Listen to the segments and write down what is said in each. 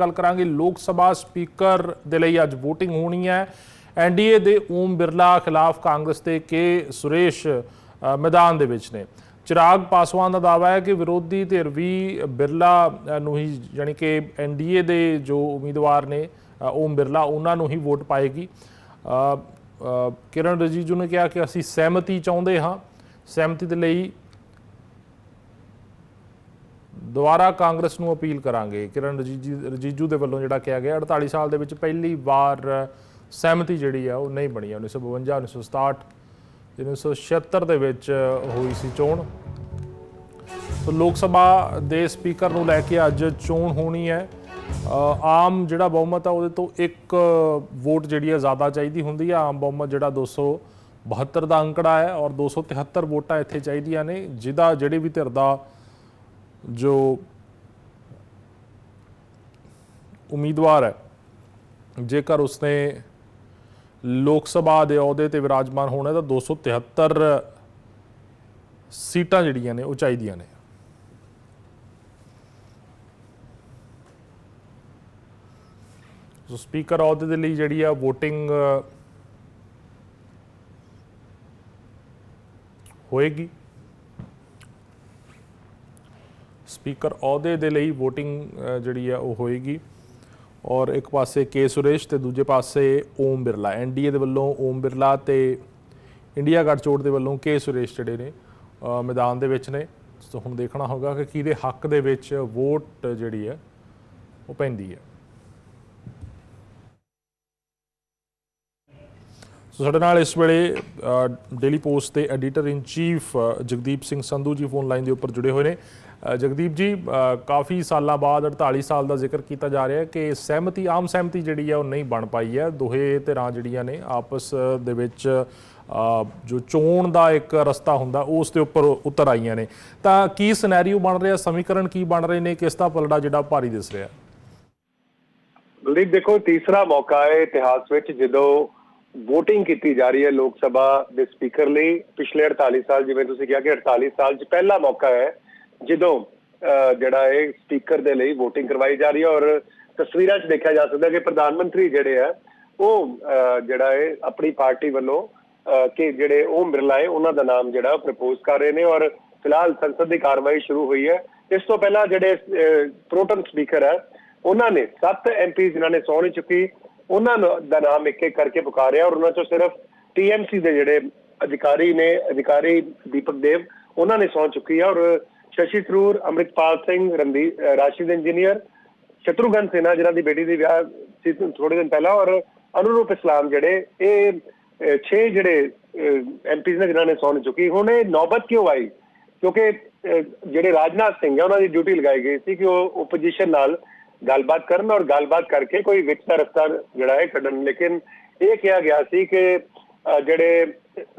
ਗੱਲ ਕਰਾਂਗੇ ਲੋਕ ਸਭਾ ਸਪੀਕਰ ਦੇ ਲਈ ਅੱਜ VOTING ਹੋਣੀ ਹੈ। ਐਨਡੀਏ ਦੇ ਓਮ ਬਿਰਲਾ ਖਿਲਾਫ ਕਾਂਗਰਸ ਦੇ ਕੇ ਸੁਰੇਸ਼ ਮੈਦਾਨ ਦੇ ਵਿੱਚ ਨੇ। ਚਿਰਾਗ ਪਾਸਵਾਨ ਦਾ ਦਾਅਵਾ ਹੈ ਕਿ ਵਿਰੋਧੀ ਧਿਰ ਵੀ ਬਿਰਲਾ ਨੂੰ ਹੀ ਯਾਨੀ ਕਿ ਐਨਡੀਏ ਦੇ ਜੋ ਉਮੀਦਵਾਰ ਨੇ ਓਮ ਬਿਰਲਾ, ਉਹਨਾਂ ਨੂੰ ਹੀ ਵੋਟ ਪਾਏਗੀ। ਕਿਰਨ ਰਜੀਜੂ ਨੇ ਕਿਹਾ ਕਿ ਅਸੀਂ ਸਹਿਮਤੀ ਚਾਹੁੰਦੇ ਹਾਂ। ਸਹਿਮਤੀ ਦੇ ਲਈ ਦੁਬਾਰਾ ਕਾਂਗਰਸ ਨੂੰ ਅਪੀਲ ਕਰਾਂਗੇ। ਕਿਰਨ ਰਜੀਜੂ ਰਜੀਜੂ ਦੇ ਵੱਲੋਂ ਜਿਹੜਾ ਕਿਹਾ ਗਿਆ 48 ਸਾਲ ਦੇ ਵਿੱਚ ਪਹਿਲੀ ਵਾਰ ਸਹਿਮਤੀ ਜਿਹੜੀ ਆ, ਉਹ ਨਹੀਂ ਬਣੀ 1952 1967 1976 ਦੇ ਵਿੱਚ ਹੋਈ ਸੀ ਚੋਣ। ਸੋ ਲੋਕ ਸਭਾ ਦੇ ਸਪੀਕਰ ਨੂੰ ਲੈ ਕੇ ਅੱਜ ਚੋਣ ਹੋਣੀ ਹੈ। ਆਮ ਜਿਹੜਾ ਬਹੁਮਤ ਆ, ਉਹਦੇ ਤੋਂ ਇੱਕ ਵੋਟ ਜਿਹੜੀ ਹੈ ਜ਼ਿਆਦਾ ਚਾਹੀਦੀ ਹੁੰਦੀ ਹੈ ਆਮ ਬਹੁਮਤ ਜਿਹੜਾ 272 ਦਾ ਅੰਕੜਾ ਹੈ ਔਰ 273 ਵੋਟਾਂ ਇੱਥੇ ਚਾਹੀਦੀਆਂ ਨੇ, ਜਿਹਦਾ ਜਿਹੜੀ ਵੀ ਧਿਰ ਦਾ ਜੋ ਉਮੀਦਵਾਰ ਹੈ, ਜੇਕਰ ਉਸਨੇ ਲੋਕ ਸਭਾ ਦੇ ਅਹੁਦੇ ਤੇ ਵਿਰਾਜਮਾਨ ਹੋਣਾ ਹੈ, ਤਾਂ 273 ਸੀਟਾਂ ਜਿਹੜੀਆਂ ਨੇ, ਉਹ ਚਾਹੀਦੀਆਂ ਨੇ। ਸੋ ਸਪੀਕਰ ਅਹੁਦੇ ਦੇ ਲਈ ਜਿਹੜੀ ਆ VOTING ਹੋਏਗੀ। ਸਪੀਕਰ ਅਹੁਦੇ ਦੇ ਲਈ VOTING ਜਿਹੜੀ ਆ ਉਹ ਹੋਏਗੀ। ਔਰ ਇੱਕ ਪਾਸੇ ਕੇ ਸੁਰੇਸ਼ ਤੇ ਦੂਜੇ ਪਾਸੇ ਓਮ ਬਿਰਲਾ। ਐਨਡੀਏ ਦੇ ਵੱਲੋਂ ਓਮ ਬਿਰਲਾ ਤੇ ਇੰਡੀਆ ਗੱਠਜੋੜ ਦੇ ਵੱਲੋਂ ਕੇ ਸੁਰੇਸ਼ ਜਿਹੜੇ ਨੇ ਮੈਦਾਨ ਦੇ ਵਿੱਚ ਨੇ। ਸੋ ਹੁਣ ਦੇਖਣਾ ਹੋਗਾ ਕਿ ਕਿਹਦੇ ਹੱਕ ਦੇ ਵਿੱਚ ਵੋਟ ਜਿਹੜੀ ਹੈ ਉਹ ਪੈਂਦੀ ਹੈ ਸੋ ਸਾਡੇ ਨਾਲ ਇਸ ਵੇਲੇ ਡੇਲੀ ਪੋਸਟ ਦੇ editor in chief Jagdeep Singh Sandhu ji phone line ਦੇ ਉੱਪਰ ਜੁੜੇ ਹੋਏ ਨੇ। ਜਗਦੀਪ ਜੀ ਕਾਫੀ ਸਾਲਾਂ ਬਾਅਦ 48 ਸਾਲ ਦਾ ਜ਼ਿਕਰ ਕੀਤਾ ਜਾ ਰਿਹਾ ਹੈ ਕਿ ਸਹਿਮਤੀ, ਆਮ ਸਹਿਮਤੀ ਜਿਹੜੀ ਹੈ ਉਹ ਨਹੀਂ ਬਣ ਪਾਈ ਹੈ। ਦੋਹੇ ਧਿਰਾਂ ਜਿਹੜੀਆਂ ਨੇ ਆਪਸ ਦੇ ਵਿੱਚ ਜੋ ਚੋਣ ਦਾ ਇੱਕ ਰਸਤਾ ਹੁੰਦਾ, ਉਸ ਦੇ ਉੱਪਰ ਉਤਰ ਆਈਆਂ ਨੇ। ਤਾਂ ਕੀ ਸਿਨੈਰੀਓ ਬਣ ਰਿਹਾ? ਸਮੀਕਰਨ ਕੀ ਬਣ ਰਹੇ ਨੇ? ਕਿਸ ਦਾ ਪਲੜਾ ਜਿਹੜਾ ਭਾਰੀ ਦਿਸ ਰਿਹਾ? ਬਲਦੀਪ ਦੇਖੋ, ਤੀਸਰਾ ਮੌਕਾ ਹੈ ਇਤਿਹਾਸ ਵਿੱਚ, ਜਦੋਂ VOTING ਕੀਤੀ ਜਾ ਰਹੀ ਹੈ ਲੋਕ ਸਭਾ ਦੇ ਸਪੀਕਰ ਲਈ, ਪਿਛਲੇ 48 ਸਾਲ, ਜਿਵੇਂ ਤੁਸੀਂ ਕਿਹਾ ਕਿ 48 ਸਾਲ 'ਚ ਪਹਿਲਾ ਮੌਕਾ ਹੈ ਜਦੋਂ ਅਹ, ਜਿਹੜਾ ਹੈ ਸਪੀਕਰ ਦੇ ਲਈ VOTING ਕਰਵਾਈ ਜਾ ਰਹੀ ਹੈ ਔਰ ਤਸਵੀਰਾਂ 'ਚ ਦੇਖਿਆ ਜਾ ਸਕਦਾ ਕਿ ਪ੍ਰਧਾਨ ਮੰਤਰੀ ਜਿਹੜੇ ਆ ਉਹ ਅਹ, ਜਿਹੜਾ ਹੈ ਆਪਣੀ ਪਾਰਟੀ ਵੱਲੋਂ ਅਹ, ਕਿ ਜਿਹੜੇ ਓਮ ਬਿਰਲਾ ਹੈ ਉਹਨਾਂ ਦਾ ਨਾਮ ਜਿਹੜਾ ਪ੍ਰਪੋਜ਼ ਕਰ ਰਹੇ ਨੇ ਔਰ ਫਿਲਹਾਲ ਸੰਸਦ ਦੀ ਕਾਰਵਾਈ ਸ਼ੁਰੂ ਹੋਈ ਹੈ। ਇਸ ਤੋਂ ਪਹਿਲਾਂ ਜਿਹੜੇ ਪ੍ਰੋਟਮ ਸਪੀਕਰ ਹੈ ਉਹਨਾਂ ਨੇ 7 ਐਮਪੀ ਜਿਨ੍ਹਾਂ ਨੇ ਸਹੁੰ ਨਹੀਂ ਚੁੱਕੀ ਉਹਨਾਂ ਦਾ ਨਾਮ ਇੱਕ ਇੱਕ ਕਰਕੇ ਪੁਕਾਰਿਆ ਔਰ ਉਹਨਾਂ ਚੋਂ ਸਿਰਫ ਟੀਐਮਸੀ ਦੇ ਜਿਹੜੇ ਅਧਿਕਾਰੀ ਨੇ ਅਧਿਕਾਰੀ ਦੀਪਕ ਦੇਵ ਉਹਨਾਂ ਨੇ ਸਹੁੰ ਚੁੱਕੀ ਹੈ ਔਰ ਸ਼ਸ਼ੀ ਥਰੂਰ, ਅੰਮ੍ਰਿਤਪਾਲ ਸਿੰਘ ਰੰਦੀ ਅਹ ਰਾਸ਼ਿਦ ਇੰਜੀਨੀਅਰ ਸ਼ਤਰੂਗਨ ਸਿਨਹਾ ਜਿਨ੍ਹਾਂ ਦੀ ਬੇਟੀ ਦੀ ਵਿਆਹ ਸੀ ਥੋੜੇ ਦਿਨ ਪਹਿਲਾਂ, ਔਰ ਅਨੁਰੂਪ ਇਸਲਾਮ ਜਿਹੜੇ, ਇਹ 6 ਜਿਹੜੇ ਐਮਪੀਜ਼ ਨੇ, ਜਿਨ੍ਹਾਂ ਨੇ ਸੌਣ ਚੁੱਕੀ। ਹੁਣ ਇਹ ਨੌਬਤ ਕਿਉਂ ਆਈ? ਕਿਉਂਕਿ ਜਿਹੜੇ ਰਾਜਨਾਥ ਸਿੰਘ ਹੈ ਉਹਨਾਂ ਦੀ ਡਿਊਟੀ ਲਗਾਈ ਗਈ ਸੀ ਕਿ ਉਹ ਓਪੋਜੀਸ਼ਨ ਨਾਲ ਗੱਲਬਾਤ ਕਰਨ, ਔਰ ਗੱਲਬਾਤ ਕਰਕੇ ਕੋਈ ਵਿੱਚ ਦਾ ਰਸਤਾ ਜਿਹੜਾ ਹੈ ਕੱਢਣ ਲੇਕਿਨ ਇਹ ਕਿਹਾ ਗਿਆ ਸੀ ਕਿ ਜਿਹੜੇ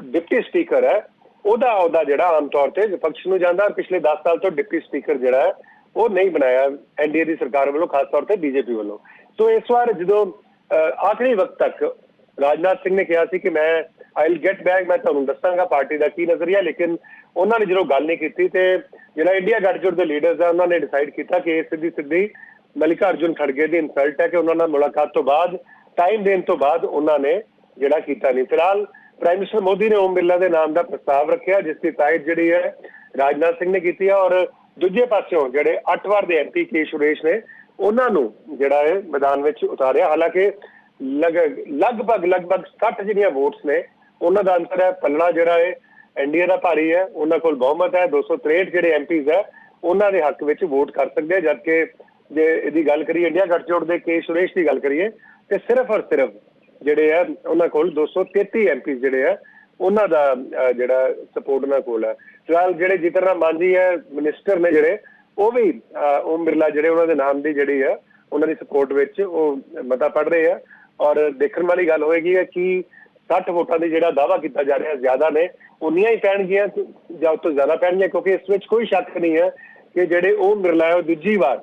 ਡਿਪਟੀ ਸਪੀਕਰ ਹੈ ਉਹਦਾ ਅਹੁਦਾ ਜਿਹੜਾ ਆਮ ਤੌਰ ਤੇ ਵਿਪਕਸ਼ ਨੂੰ ਜਾਂਦਾ ਪਿਛਲੇ 10 ਸਾਲ ਤੋਂ ਡਿਪਟੀ ਸਪੀਕਰ ਜਿਹੜਾ ਹੈ, ਉਹ ਨਹੀਂ ਬਣਾਇਆ ਐਨਡੀਏ ਦੀ ਸਰਕਾਰ ਵੱਲੋਂ, ਖਾਸ ਤੌਰ ਤੇ ਬੀਜੇਪੀ ਵੱਲੋਂ। ਸੋ ਇਸ ਵਾਰ ਜਦੋਂ ਆਖਰੀ ਵਕਤ ਤੱਕ ਰਾਜਨਾਥ ਸਿੰਘ ਨੇ ਕਿਹਾ ਸੀ ਕਿ ਮੈਂ ਆਈਲ ਗੈਟ ਬੈਕ ਮੈਂ ਤੁਹਾਨੂੰ ਦੱਸਾਂਗਾ ਪਾਰਟੀ ਦਾ ਕੀ ਨਜ਼ਰੀਆ, ਲੇਕਿਨ ਉਹਨਾਂ ਨੇ ਜਦੋਂ ਗੱਲ ਨਹੀਂ ਕੀਤੀ ਤੇ ਜਿਹੜਾ ਇੰਡੀਆ ਗੱਠਜੋੜ ਦੇ ਲੀਡਰਸ ਆ, ਉਹਨਾਂ ਨੇ ਡਿਸਾਈਡ ਕੀਤਾ ਕਿ ਇਹ ਸਿੱਧੀ ਸਿੱਧੀ ਮਲਿਕਾ ਅਰਜੁਨ ਖੜਗੇ ਦੀ ਇਨਸਲਟ ਹੈ ਕਿ ਉਹਨਾਂ ਨਾਲ ਮੁਲਾਕਾਤ ਤੋਂ ਬਾਅਦ ਟਾਈਮ ਦੇਣ ਤੋਂ ਬਾਅਦ ਉਹਨਾਂ ਨੇ ਜਿਹੜਾ ਕੀਤਾ ਨਹੀਂ। ਫਿਲਹਾਲ ਪ੍ਰਾਈਮ ਮਿਨਿਸਟਰ ਮੋਦੀ ਨੇ ਓਮ ਬਿਰਲਾ ਦੇ ਨਾਮ ਦਾ ਪ੍ਰਸਤਾਵ ਰੱਖਿਆ, ਜਿਸ ਦੀ ਤਾਇਦ ਜਿਹੜੀ ਹੈ ਰਾਜਨਾਥ ਸਿੰਘ ਨੇ ਕੀਤੀ ਹੈ ਔਰ ਦੂਜੇ ਪਾਸਿਓਂ ਜਿਹੜੇ 8 ਵਾਰ ਦੇ ਐਮਪੀ ਕੇ ਸੁਰੇਸ਼ ਨੇ, ਉਹਨਾਂ ਨੂੰ ਜਿਹੜਾ ਹੈ ਮੈਦਾਨ ਵਿੱਚ ਉਤਾਰਿਆ। ਹਾਲਾਂਕਿ ਲਗ- ਲਗਭਗ ਲਗਭਗ 60 ਜਿਹੜੀਆਂ ਵੋਟਸ ਨੇ, ਉਹਨਾਂ ਦਾ ਅੰਤਰ ਹੈ ਪੱਲਣਾ, ਜਿਹੜਾ ਹੈ ਐਨਡੀਏ ਦਾ ਭਾਰੀ ਹੈ, ਉਹਨਾਂ ਕੋਲ ਬਹੁਮਤ ਹੈ 263 ਜਿਹੜੇ ਐਮਪੀਜ਼ ਹੈ, ਉਹਨਾਂ ਦੇ ਹੱਕ ਵਿੱਚ ਵੋਟ ਕਰ ਸਕਦੇ ਆ। ਜਦਕਿ ਜੇ ਇਹਦੀ ਗੱਲ ਕਰੀਏ, ਇੰਡੀਆ ਗੱਠਜੋੜ ਦੇ ਕੇ ਸੁਰੇਸ਼ ਦੀ ਗੱਲ ਕਰੀਏ, ਤੇ ਸਿਰਫ ਔਰ ਸਿਰਫ ਜਿਹੜੇ ਆ, ਉਹਨਾਂ ਕੋਲ 233 ਐਮਪੀ ਜਿਹੜੇ ਆ, ਉਹਨਾਂ ਦਾ ਜਿਹੜਾ ਸਪੋਰਟ ਉਹਨਾਂ ਕੋਲ ਹੈ ਫਿਲਹਾਲ ਜਿਹੜੇ ਜਿਤਨ ਰਾਮ ਮਾਂਝੀ ਹੈ ਮਿਨਿਸਟਰ ਨੇ ਜਿਹੜੇ, ਉਹ ਵੀ ਓਮ ਬਿਰਲਾ ਜਿਹੜੇ ਉਹਨਾਂ ਦੇ ਨਾਮ ਦੀ ਜਿਹੜੀ ਆ, ਉਹਨਾਂ ਦੀ ਸਪੋਰਟ ਵਿੱਚ ਉਹ ਮਤਾ ਪੜ ਰਹੇ ਆ। ਔਰ ਦੇਖਣ ਵਾਲੀ ਗੱਲ ਹੋਏਗੀ ਹੈ ਕਿ 60 ਵੋਟਾਂ ਦੀ ਜਿਹੜਾ ਦਾਵਾ ਕੀਤਾ ਜਾ ਰਿਹਾ, ਜ਼ਿਆਦਾ ਨੇ, ਉਨੀਆਂ ਹੀ ਪੈਣਗੀਆਂ ਜਾਂ ਉਸ ਤੋਂ ਜ਼ਿਆਦਾ ਪੈਣਗੀਆਂ, ਕਿਉਂਕਿ ਇਸ ਵਿੱਚ ਕੋਈ ਸ਼ੱਕ ਨਹੀਂ ਹੈ ਕਿ ਜਿਹੜੇ ਓਮ ਬਿਰਲਾ ਹੈ ਉਹ ਦੂਜੀ ਵਾਰ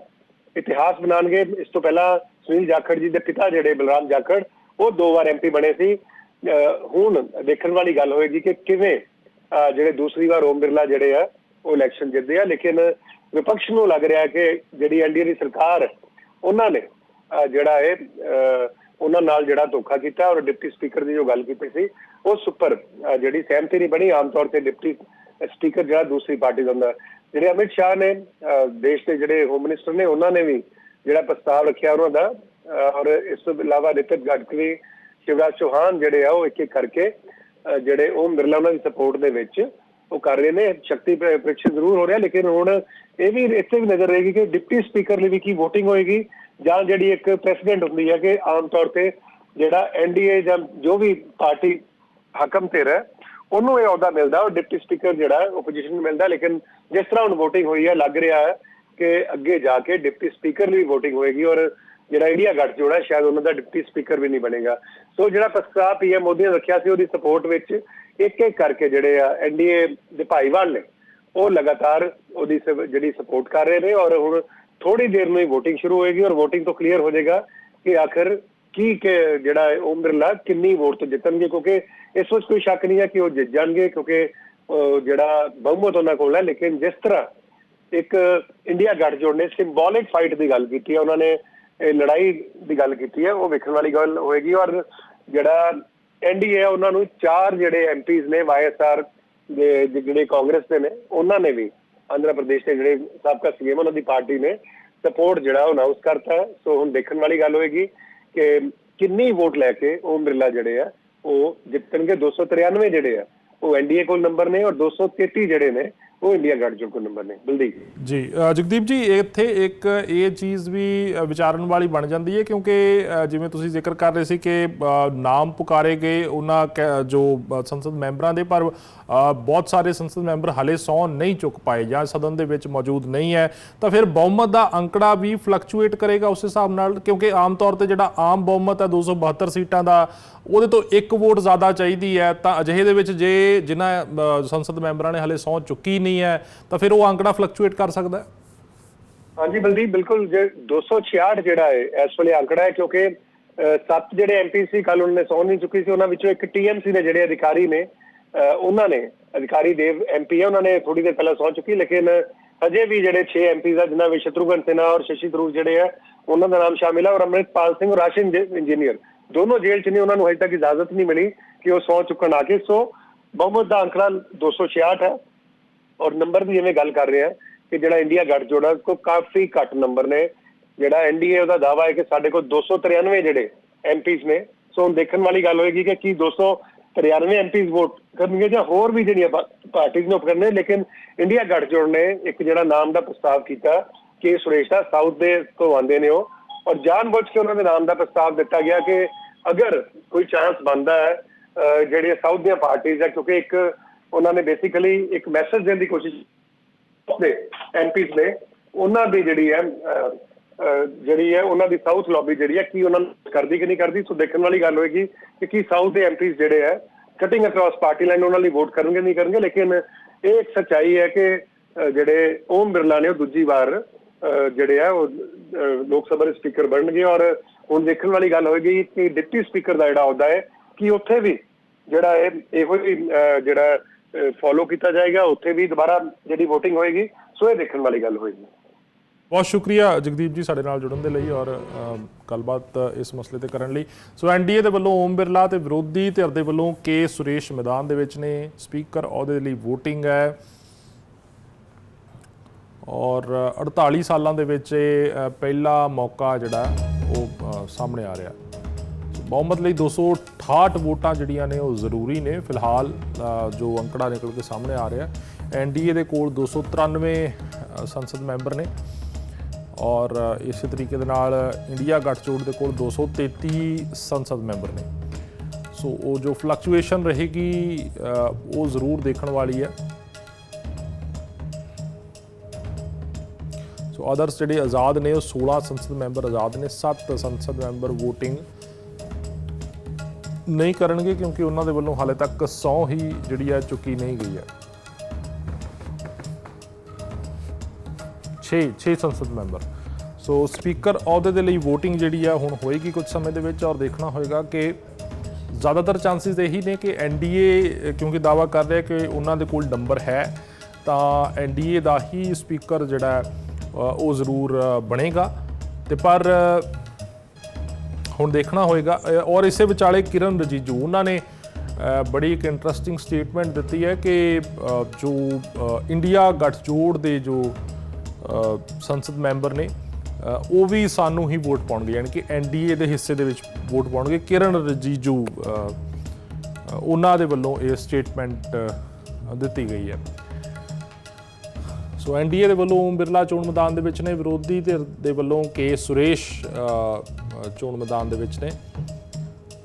ਇਤਿਹਾਸ ਬਣਾਉਣਗੇ। ਇਸ ਤੋਂ ਪਹਿਲਾਂ ਸੁਨੀਲ ਜਾਖੜ ਜੀ ਦੇ ਪਿਤਾ ਜਿਹੜੇ ਬਲਰਾਮ ਜਾਖੜ ਉਹ ਦੋ ਵਾਰ ਐਮਪੀ ਬਣੇ ਸੀ। ਹੁਣ ਦੇਖਣ ਵਾਲੀ ਗੱਲ ਹੋਏਗੀ ਕਿ ਕਿਵੇਂ ਜਿਹੜੇ ਦੂਸਰੀ ਵਾਰ ਓਮ ਬਿਰਲਾ ਜਿਹੜੇ ਆ, ਉਹ ਇਲੈਕਸ਼ਨ ਜਿੱਤਦੇ ਆ। ਲੇਕਿਨ ਵਿਪਕਸ਼ ਨੂੰ ਲੱਗ ਰਿਹਾ ਕਿ ਜਿਹੜੀ ਐਨਡੀਏ ਦੀ ਸਰਕਾਰ, ਉਹਨਾਂ ਨੇ ਜਿਹੜਾ ਇਹ ਉਹਨਾਂ ਨਾਲ ਜਿਹੜਾ ਧੋਖਾ ਕੀਤਾ ਔਰ ਡਿਪਟੀ ਸਪੀਕਰ ਦੀ ਜੋ ਗੱਲ ਕੀਤੀ ਸੀ, ਉਸ ਉੱਪਰ ਜਿਹੜੀ ਸਹਿਮਤੀ ਨਹੀਂ ਬਣੀ, ਆਮ ਤੌਰ ਤੇ ਡਿਪਟੀ ਸਪੀਕਰ ਜਿਹੜਾ ਦੂਸਰੀ ਪਾਰਟੀ ਦਾ ਹੁੰਦਾ। ਜਿਹੜੇ ਅਮਿਤ ਸ਼ਾਹ ਨੇ ਦੇਸ਼ ਦੇ ਜਿਹੜੇ ਹੋਮ ਮਿਨਿਸਟਰ ਨੇ, ਉਹਨਾਂ ਨੇ ਵੀ ਜਿਹੜਾ ਪ੍ਰਸਤਾਵ ਰੱਖਿਆ ਉਹਨਾਂ ਦਾ ਔਰ ਇਸ ਤੋਂ ਇਲਾਵਾ ਨਿਤਿਨ ਗਡਕਰੀ, ਸ਼ਿਵਰਾਜ ਚੌਹਾਨ ਜਿਹੜੇ ਆ, ਉਹ ਇੱਕ ਇੱਕ ਕਰਕੇ ਜਿਹੜੇ ਓਮ ਬਿਰਲਾ ਉਹਨਾਂ ਦੀ ਸਪੋਰਟ ਦੇ ਵਿੱਚ ਉਹ ਕਰ ਰਹੇ ਨੇ। ਸ਼ਕਤੀ ਪ੍ਰੀਖਿਆ ਜ਼ਰੂਰ ਹੋ ਰਿਹਾ, ਲੇਕਿਨ ਹੁਣ ਇਹ ਵੀ ਇੱਥੇ ਵੀ ਨਜ਼ਰ ਰਹੇਗੀ ਕਿ ਡਿਪਟੀ ਸਪੀਕਰ ਲਈ ਵੀ ਕੀ VOTING ਹੋਏਗੀ, ਜਾਂ ਜਿਹੜੀ ਇੱਕ ਪ੍ਰੈਸੀਡੈਂਟ ਹੁੰਦੀ ਹੈ ਕਿ ਆਮ ਤੌਰ ਤੇ ਜਿਹੜਾ ਐਨਡੀਏ ਜਾਂ ਜੋ ਵੀ ਪਾਰਟੀ ਹਕਮ ਤੇ ਰਹਿ ਉਹਨੂੰ ਇਹ ਅਹੁਦਾ ਮਿਲਦਾ ਔਰ ਡਿਪਟੀ ਸਪੀਕਰ ਜਿਹੜਾ ਓਪੋਜੀਸ਼ਨ ਨੂੰ ਮਿਲਦਾ, ਲੇਕਿਨ ਜਿਸ ਤਰ੍ਹਾਂ ਹੁਣ VOTING ਹੋਈ ਹੈ ਲੱਗ ਰਿਹਾ ਹੈ ਕਿ ਅੱਗੇ ਜਾ ਕੇ ਡਿਪਟੀ ਸਪੀਕਰ ਲਈ VOTING ਹੋਏਗੀ ਔਰ ਜਿਹੜਾ ਇੰਡੀਆ ਗੱਠਜੋੜ ਹੈ, ਸ਼ਾਇਦ ਉਹਨਾਂ ਦਾ ਡਿਪਟੀ ਸਪੀਕਰ ਵੀ ਨਹੀਂ ਬਣੇਗਾ। ਸੋ ਜਿਹੜਾ ਪ੍ਰਸਤਾਵ ਪੀਐਮ ਮੋਦੀ ਨੇ ਰੱਖਿਆ ਸੀ, ਉਹਦੀ ਸਪੋਰਟ ਵਿੱਚ ਇੱਕ ਇੱਕ ਕਰਕੇ ਜਿਹੜੇ ਆ ਐਨਡੀਏ ਦੇ ਭਾਈਵਾਲ ਨੇ, ਉਹ ਲਗਾਤਾਰ ਉਹਦੀ ਜਿਹੜੀ ਸਪੋਰਟ ਕਰ ਰਹੇ ਨੇ ਔਰ ਹੁਣ ਥੋੜੀ ਦੇਰ ਨੂੰ ਹੀ VOTING ਸ਼ੁਰੂ ਹੋਏਗੀ ਔਰ VOTING ਤੋਂ ਕਲੀਅਰ ਹੋ ਜਾਏਗਾ ਕਿ ਆਖਰ ਕੀ ਕਿ ਜਿਹੜਾ ਹੈ ਓਮ ਬਿਰਲਾ ਕਿੰਨੀ ਵੋਟ ਤੋਂ ਜਿੱਤਣਗੇ, ਕਿਉਂਕਿ ਇਸ ਵਿੱਚ ਕੋਈ ਸ਼ੱਕ ਨਹੀਂ ਹੈ ਕਿ ਉਹ ਜਿੱਤ ਜਾਣਗੇ, ਕਿਉਂਕਿ ਜਿਹੜਾ ਬਹੁਮਤ ਉਹਨਾਂ ਕੋਲ ਹੈ, ਲੇਕਿਨ ਜਿਸ ਤਰ੍ਹਾਂ ਇੱਕ ਇੰਡੀਆ ਗੱਠਜੋੜ ਨੇ ਸਿੰਬੋਲਿਕ ਫਾਈਟ ਦੀ ਗੱਲ ਕੀਤੀ ਹੈ, ਉਹਨਾਂ ਨੇ ਇਹ ਲੜਾਈ ਦੀ ਗੱਲ ਕੀਤੀ ਹੈ, ਉਹ ਵੇਖਣ ਵਾਲੀ ਗੱਲ ਹੋਏਗੀ ਔਰ ਜਿਹੜਾ ਐਨਡੀਏ ਉਹਨਾਂ ਨੂੰ ਚਾਰ ਜਿਹੜੇ ਐਮਪੀਜ਼ ਨੇ ਵਾਈਐਸਆਰ ਦੇ ਜਿਹੜੇ ਕਾਂਗਰਸ ਦੇ ਨੇ, ਉਹਨਾਂ ਨੇ ਵੀ ਆਂਧਰਾ ਪ੍ਰਦੇਸ਼ ਦੇ ਜਿਹੜੇ ਸਾਬਕਾ ਸੀਐਮ ਉਹਨਾਂ ਦੀ ਪਾਰਟੀ ਨੇ ਸਪੋਰਟ ਜਿਹੜਾ ਉਹ ਅਨਾਉਂਸ ਕਰਤਾ ਹੈ। ਸੋ ਹੁਣ ਦੇਖਣ ਵਾਲੀ ਗੱਲ ਹੋਏਗੀ ਕਿ ਕਿੰਨੀ ਵੋਟ ਲੈ ਕੇ ਓਮ ਬਿਰਲਾ ਜਿਹੜੇ ਆ, ਉਹ ਜਿੱਤਣਗੇ। 293 ਜਿਹੜੇ ਆ, ਉਹ ਐਨਡੀਏ ਕੋਲ ਨੰਬਰ ਨੇ ਔਰ 233 ਜਿਹੜੇ ਨੇ ਉਹ ਇੰਡੀਆ ਗੱਠਜੋੜ ਕੋਲ ਨੰਬਰ ਨੇ ਬਲਦੀਪ। ਜੀ ਜਗਦੀਪ ਜੀ, ਇੱਥੇ ਇੱਕ ਇਹ ਚੀਜ਼ ਵੀ ਵਿਚਾਰਨ ਵਾਲੀ ਬਣ ਜਾਂਦੀ ਹੈ ਕਿਉਂਕਿ ਜਿਵੇਂ ਤੁਸੀਂ ਜ਼ਿਕਰ ਕਰ ਰਹੇ ਸੀ ਕਿ ਨਾਮ ਪੁਕਾਰੇ ਗਏ, ਉਹਨਾਂ ਕੈ- ਜੋ ਸੰਸਦ ਮੈਂਬਰਾਂ ਦੇ, ਪਰ ਬਹੁਤ ਸਾਰੇ ਸੰਸਦ ਮੈਂਬਰ ਹਲੇ ਸੌ ਨਹੀਂ ਚੁੱਕ ਪਾਏ ਜਾਂ ਸਦਨ ਦੇ ਵਿੱਚ ਮੌਜੂਦ ਨਹੀਂ ਹੈ। ਤਾਂ ਫਿਰ ਬਹੁਮਤ ਦਾ ਅੰਕੜਾ ਵੀ ਫਲਕਚੁਏਟ ਕਰੇਗਾ ਉਸ ਹਿਸਾਬ ਨਾਲ, ਕਿਉਂਕਿ ਆਮ ਤੌਰ ਤੇ ਜਿਹੜਾ ਆਮ ਬਹੁਮਤ ਹੈ 272 ਸੀਟਾਂ ਦਾ, ਉਹਦੇ ਤੋਂ ਇੱਕ ਵੋਟ ਜ਼ਿਆਦਾ ਚਾਹੀਦੀ ਹੈ। ਤਾਂ ਅਜਿਹੇ ਦੇ ਵਿੱਚ ਜੇ ਜਿਨ੍ਹਾਂ ਸੰਸਦ ਮੈਂਬਰਾਂ ਨੇ ਹਲੇ ਸੌ ਚੁੱਕੀ ਨਹੀਂ ਹੈ, ਤਾਂ ਫਿਰ ਉਹ ਅੰਕੜਾ ਫਲਕਚੁਏਟ ਕਰ ਸਕਦਾ ਹੈ। ਹਾਂਜੀ ਬਲਦੀਪ, ਬਿਲਕੁਲ ਜੇ 266 ਜਿਹੜਾ ਹੈ, ਇਸ ਵੇਲੇ ਅੰਕੜਾ ਹੈ, ਕਿਉਂਕਿ ਸੱਤ ਜਿਹੜੇ ਐਮਪੀ ਸੀ ਕੱਲ ਉਹਨਾਂ ਨੇ ਸੌਂ ਨਹੀਂ ਚੁੱਕੀ ਸੀ, ਉਹਨਾਂ ਵਿੱਚੋਂ ਇੱਕ ਟੀਐਮਸੀ ਦੇ ਜਿਹੜੇ ਅਧਿਕਾਰੀ ਨੇ ਉਹਨਾਂ ਨੇ, ਅਧਿਕਾਰੀ ਦੇਵ ਐਮਪੀ ਹੈ, ਉਹਨਾਂ ਨੇ ਥੋੜੀ ਦੇਰ ਪਹਿਲਾਂ ਸੌਂ ਚੁੱਕੀ, ਲੇਕਿਨ ਅਜੇ ਵੀ ਜਿਹੜੇ 6 ਐਮਪੀਜ਼ ਆ, ਜਿਨ੍ਹਾਂ ਵਿੱਚ ਸ਼ਤਰੂਘਨ ਸਿਨਹਾ ਔਰ ਸ਼ਸ਼ੀ ਥਰੂਰ ਜਿਹੜੇ ਆ, ਉਹਨਾਂ ਦਾ ਨਾਮ ਸ਼ਾਮਿਲ ਹੈ ਔਰ ਅੰਮ੍ਰਿਤਪਾਲ ਸਿੰਘ ਔਰ ਰਾਸ਼ਨ ਇੰਜੀਨੀਅਰ। ਦੋਨੋਂ ਜੇਲ੍ਹ 'ਚ ਨੇ, ਉਹਨਾਂ ਨੂੰ ਹਜੇ ਤੱਕ ਇਜਾਜ਼ਤ ਨਹੀਂ ਮਿਲੀ ਕਿ ਉਹ ਸੌਂ ਚੁੱਕਣ ਆ ਕੇ, ਸੋ ਬਹੁਮਤ ਦਾ ਅੰਕੜਾ 266 ਹੈ। ਔਰ ਨੰਬਰ ਦੀ ਜਿਵੇਂ ਗੱਲ ਕਰ ਰਹੇ ਆ ਕਿ ਜਿਹੜਾ ਇੰਡੀਆ ਗੱਠਜੋੜ ਹੈ ਕੋ ਕਾਫੀ ਘੱਟ ਨੰਬਰ ਨੇ। ਜਿਹੜਾ ਐਨਡੀਏ ਉਹਦਾ ਦਾਵਾ ਹੈ ਕਿ ਸਾਡੇ ਕੋਲ 293 ਜਿਹੜੇ ਐਮਪੀਜ਼ ਨੇ, ਸੋ ਹੁਣ ਦੇਖਣ ਵਾਲੀ ਗੱਲ ਹੋਏਗੀ ਕਿ ਕੀ 293 ਐਮਪੀਜ਼ ਵੋਟ ਕਰਨਗੇ ਜਾਂ ਹੋਰ ਵੀ ਜਿਹੜੀਆਂ ਪਾਰਟੀਆਂ ਨੇ ਉਹ ਕਰਨੇ ਲੇਕਿਨ ਇੰਡੀਆ ਗੱਠਜੋੜ ਨੇ ਇੱਕ ਜਿਹੜਾ ਨਾਮ ਦਾ ਪ੍ਰਸਤਾਵ ਕੀਤਾ ਕਿ ਸੁਰੇਸ਼ ਦਾ ਸਾਊਥ ਦੇ ਤੋਂ ਆਉਂਦੇ ਨੇ ਉਹ। ਔਰ ਜਾਣਬੁੱਝ ਕੇ ਉਹਨਾਂ ਦੇ ਨਾਮ ਦਾ ਪ੍ਰਸਤਾਵ ਦਿੱਤਾ ਗਿਆ ਕਿ ਅਗਰ ਕੋਈ ਚਾਂਸ ਬਣਦਾ ਹੈ, ਅਹ, ਜਿਹੜੀਆਂ ਸਾਊਥ ਦੀਆਂ ਪਾਰਟੀਆਂ ਹੈ, ਕਿਉਂਕਿ ਇੱਕ ਉਹਨਾਂ ਨੇ ਬੇਸਿਕਲੀ ਇੱਕ ਮੈਸੇਜ ਦੇਣ ਦੀ ਕੋਸ਼ਿਸ਼ ਨੇ ਐਮਪੀਜ਼ ਨੇ ਉਹਨਾਂ ਦੀ ਜਿਹੜੀ ਹੈ ਜਿਹੜੀ ਹੈ ਉਹਨਾਂ ਦੀ ਸਾਊਥ ਲੌਬੀ ਜਿਹੜੀ ਹੈ ਕੀ ਉਹਨਾਂ ਨੂੰ ਕਰਦੀ ਕਿ ਨਹੀਂ ਕਰਦੀ ਸੋ ਦੇਖਣ ਵਾਲੀ ਗੱਲ ਹੋਏਗੀ ਕਿ ਕੀ ਸਾਊਥ ਦੇ ਐਮਪੀਜ਼ ਜਿਹੜੇ ਹੈ ਕਟਿੰਗ ਅਕ੍ਰੋਸ ਪਾਰਟੀ ਲਾਈਨ ਉਹਨਾਂ ਲਈ ਵੋਟ ਕਰਨਗੇ ਨਹੀਂ ਕਰਨਗੇ ਲੇਕਿਨ ਇਹ ਇੱਕ ਸੱਚਾਈ ਹੈ ਕਿ ਜਿਹੜੇ ਓਮ ਬਿਰਲਾ ਨੇ ਉਹ ਦੂਜੀ ਵਾਰ ਅਹ, ਜਿਹੜੇ ਆ ਉਹ ਲੋਕ ਸਭਾ ਦੇ ਸਪੀਕਰ ਬਣਨਗੇ ਔਰ ਹੁਣ ਦੇਖਣ ਵਾਲੀ ਗੱਲ ਹੋਏਗੀ ਕਿ ਡਿਪਟੀ ਸਪੀਕਰ ਦਾ ਜਿਹੜਾ ਅਹੁਦਾ ਹੈ ਕਿ ਉੱਥੇ ਵੀ ਜਿਹੜਾ ਇਹ ਇਹੋ ਹੀ ਅਹ, ਜਿਹੜਾ ਫੋਲੋ ਕੀਤਾ ਜਾਏਗਾ, ਉੱਥੇ ਵੀ ਦੁਬਾਰਾ ਜਿਹੜੀ VOTING ਹੋਏਗੀ, ਸੋ ਇਹ ਦੇਖਣ ਵਾਲੀ ਗੱਲ ਹੋਏਗੀ। ਬਹੁਤ ਸ਼ੁਕਰੀਆ ਜਗਦੀਪ ਜੀ ਸਾਡੇ ਨਾਲ ਜੁੜਨ ਦੇ ਲਈ ਔਰ ਗੱਲਬਾਤ ਇਸ ਮਸਲੇ ਤੇ ਕਰਨ ਲਈ। ਸੋ ਐਨਡੀਏ ਦੇ ਵੱਲੋਂ ਓਮ ਬਿਰਲਾ ਤੇ ਵਿਰੋਧੀ ਧਿਰ ਦੇ ਵੱਲੋਂ ਕੇ ਸੁਰੇਸ਼ ਮੈਦਾਨ ਦੇ ਵਿੱਚ ਨੇ। ਸਪੀਕਰ ਅਹੁਦੇ ਲਈ VOTING ਹੈ। ਔਰ 48 ਸਾਲਾਂ ਦੇ ਵਿੱਚ ਇਹ ਪਹਿਲਾ ਮੌਕਾ ਜਿਹੜਾ, ਉਹ ਸਾਹਮਣੇ ਆ ਰਿਹਾ। ਸੋ ਬਹੁਮਤ ਲਈ 268 ਵੋਟਾਂ ਜਿਹੜੀਆਂ ਨੇ ਉਹ ਜ਼ਰੂਰੀ ਨੇ। ਫਿਲਹਾਲ ਜੋ ਅੰਕੜਾ ਨਿਕਲ ਕੇ ਸਾਹਮਣੇ ਆ ਰਿਹਾ। ਐਨਡੀਏ ਦੇ ਕੋਲ 293 ਅ, ਸੰਸਦ ਮੈਂਬਰ ਨੇ। ਔਰ ਅ, ਇਸੇ ਤਰੀਕੇ ਦੇ ਨਾਲ ਇੰਡੀਆ ਗੱਠਜੋੜ ਦੇ ਕੋਲ 233 ਸੰਸਦ ਮੈਂਬਰ ਨੇ। ਸੋ ਉਹ ਜੋ ਫਲਕਚੁਏਸ਼ਨ ਰਹੇਗੀ ਉਹ ਜ਼ਰੂਰ ਦੇਖਣ ਵਾਲੀ ਹੈ। ਸੋ ਅਦਰਸ ਜਿਹੜੇ ਆਜ਼ਾਦ ਨੇ ਉਹ 16 ਸੰਸਦ ਮੈਂਬਰ ਆਜ਼ਾਦ ਨੇ 7 ਸੰਸਦ ਮੈਂਬਰ VOTING ਨਹੀਂ ਕਰਨਗੇ ਕਿਉਂਕਿ ਉਹਨਾਂ ਦੇ ਵੱਲੋਂ ਹਾਲੇ ਤੱਕ 100 ਹੀ ਜਿਹੜੀ ਹੈ ਚੁੱਕੀ ਨਹੀਂ ਗਈ ਹੈ। 6 6 ਸੰਸਦ ਮੈਂਬਰ। ਸੋ ਸਪੀਕਰ ਅਹੁਦੇ ਦੇ ਲਈ VOTING ਜਿਹੜੀ ਆ ਹੁਣ ਹੋਏਗੀ ਕੁਝ ਸਮੇਂ ਦੇ ਵਿੱਚ ਔਰ ਦੇਖਣਾ ਹੋਏਗਾ ਕਿ ਜ਼ਿਆਦਾਤਰ ਚਾਂਸਸ ਇਹੀ ਨੇ ਕਿ ਐਨਡੀਏ ਕਿਉਂਕਿ ਦਾਵਾ ਕਰ ਰਿਹਾ ਕਿ ਉਹਨਾਂ ਦੇ ਕੋਲ ਨੰਬਰ ਹੈ, ਤਾਂ ਐਨਡੀਏ ਦਾ ਹੀ ਸਪੀਕਰ ਜਿਹੜਾ ਉਹ ਜ਼ਰੂਰ ਬਣੇਗਾ। ਤੇ ਪਰ ਹੁਣ ਦੇਖਣਾ ਹੋਏਗਾ। ਔਰ ਇਸੇ ਵਿਚਾਲੇ ਕਿਰਨ ਰਜੀਜੂ, ਉਹਨਾਂ ਨੇ ਬੜੀ ਇੱਕ ਇੰਟਰਸਟਿੰਗ ਸਟੇਟਮੈਂਟ ਦਿੱਤੀ ਹੈ ਕਿ ਜੋ ਇੰਡੀਆ ਗੱਠਜੋੜ ਦੇ ਜੋ ਸੰਸਦ ਮੈਂਬਰ ਨੇ ਉਹ ਵੀ ਸਾਨੂੰ ਹੀ ਵੋਟ ਪਾਉਣਗੇ, ਯਾਨੀ ਕਿ ਐਨਡੀਏ ਦੇ ਹਿੱਸੇ ਦੇ ਵਿੱਚ ਵੋਟ ਪਾਉਣਗੇ। ਕਿਰਨ ਰਜੀਜੂ ਉਹਨਾਂ ਦੇ ਵੱਲੋਂ ਇਹ ਸਟੇਟਮੈਂਟ ਦਿੱਤੀ ਗਈ ਹੈ। ਸੋ ਐਨਡੀਏ ਦੇ ਵੱਲੋਂ ਓਮ ਬਿਰਲਾ ਚੋਣ ਮੈਦਾਨ ਦੇ ਵਿੱਚ ਨੇ, ਵਿਰੋਧੀ ਧਿਰ ਦੇ ਵੱਲੋਂ ਕੇ ਸੁਰੇਸ਼ ਚੋਣ ਮੈਦਾਨ ਦੇ ਵਿੱਚ ਨੇ।